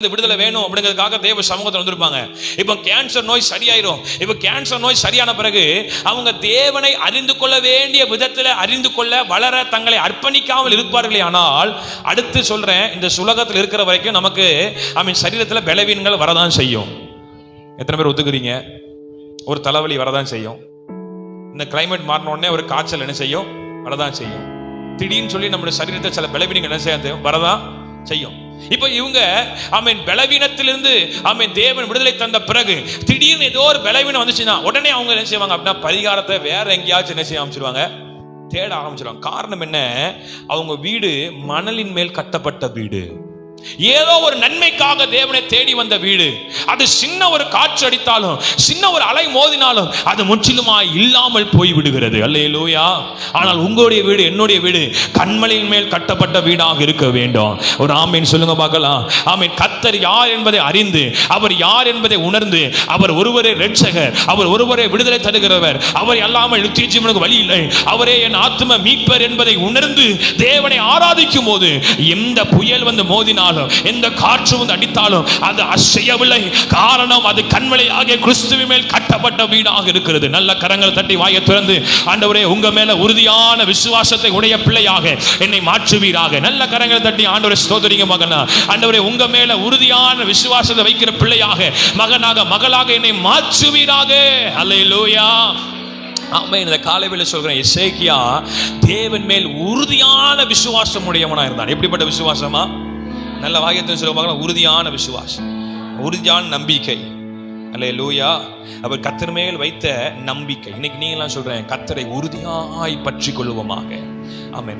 இந்த விடுதலை வேணும் அப்படிங்கிறதுக்காக தேவ சமூகத்தில் வந்திருப்பாங்க. இப்போ கேன்சர் நோய் சரியாயிரும். இப்போ கேன்சர் நோய் சரியான பிறகு அவங்க தேவனை அறிந்து கொள்ள வேண்டிய விதத்தில் அறிந்து கொள்ள வளர தங்களை அர்ப்பணிக்காமல் இருப்பார்களே ஆனால் அடுத்து சொல்றேன் இந்த சுலகத்தில் இருக்கிற வரைக்கும் நமக்கு ஐ மீன் சரீரத்தில் பலவீனங்கள் வரதான் செய்யும். எத்தனை பேர் ஒத்துக்கிறீங்க? ஒரு தலைவலி வரதான் செய்யும். இந்த கிளைமேட் மாறின உடனே ஒரு காய்ச்சல் என்ன செய்யும்? வரதான் செய்யும். திடீர்னு சொல்லி நம்மளுடைய சரீரத்தை சில பலவீனங்கள் என்ன செய்ய வரதான் செய்யும். இப்போ இவங்க ஆமீன் பலவீனத்திலிருந்து ஆமீன் தேவன் விடுதலை தந்த பிறகு திடீர்னு ஏதோ ஒரு பலவீனம் வந்துச்சுன்னா உடனே அவங்க என்ன செய்வாங்க அப்படின்னா பரிகாரத்தை வேற எங்கேயாச்சும் என்ன செய்ய ஆரம்பிச்சிருவாங்க? தேட ஆரம்பிச்சிருவாங்க. காரணம் என்ன? அவங்க வீடு மணலின் மேல் கட்டப்பட்ட வீடு. ஏதோ ஒரு நன்மைக்காக தேவனை தேடி வந்த வீடு. அது சின்ன ஒரு காற்று அடித்தாலும் சின்ன ஒரு அலை மோதினாலும் அது முற்றிலுமாய் இல்லாமல் போய்விடுகிறது. விடுகிறது ஆனால் உங்களுடைய வீடு என்னுடைய வீடு. கண்மலையின் மேல் கட்டப்பட்ட வீடாக இருக்க வேண்டும். ஒரு ஆமீன் சொல்லுங்க பார்க்கலாம். ஆமீன். கத்தர் யார் என்பதை அறிந்து அவர் யார் என்பதை உணர்ந்து அவர் ஒருவரே ரட்சகர் அவர் ஒருவரே விடுதலை தருகிறவர் அவர் அல்லாமல் நித்திய ஜீவனுக்கு வழி இல்லை. அவரே என் ஆத்ம மீட்பர் என்பதை உணர்ந்து தேவனை ஆராதிக்கும் போது எந்த புயல் வந்து மோதினால் அடித்தாலும் எந்த காற்று வந்து அடித்தாலும் அது அசையவில்லை. காரணம் அது கண்மலையாக கிறிஸ்துவின் மேல் கட்டப்பட்ட வீடாக இருக்கிறது. நல்ல கரங்கள் தட்டி வாயை திறந்து ஆண்டவரே உங்க மேல உறுதியான விசுவாசத்தை உடைய பிள்ளையாக என்னை மாற்றுவீராக. நல்ல கரங்களை தட்டி ஆண்டவரை ஸ்தோதரிங்க மகனா. ஆண்டவரே உங்க மேல உறுதியான விசுவாசத்தை வைக்கிற பிள்ளையாக மகனாக மகளாக என்னை மாற்றுவீராக. அல்லேலூயா ஆமாம் இந்த காலைவேளை சொல்கிறேன் இசைக்கியா தேவன் மேல் உறுதியான விசுவாசம் உடையவனா இருந்தான். எப்படிப்பட்ட விசுவாசமா? நல்ல வாக்கியத்தை சொல்ல பார்க்கலாம் உறுதியான விசுவாசம். உறுதியான நம்பிக்கை. அல்ல லூயா அவர் கத்தர் மேல் வைத்த நம்பிக்கை. இன்னைக்கு நீங்களாம் சொல்றேன் கத்தரை உறுதியாய் பற்றி கொள்வோமாக ஆமாம்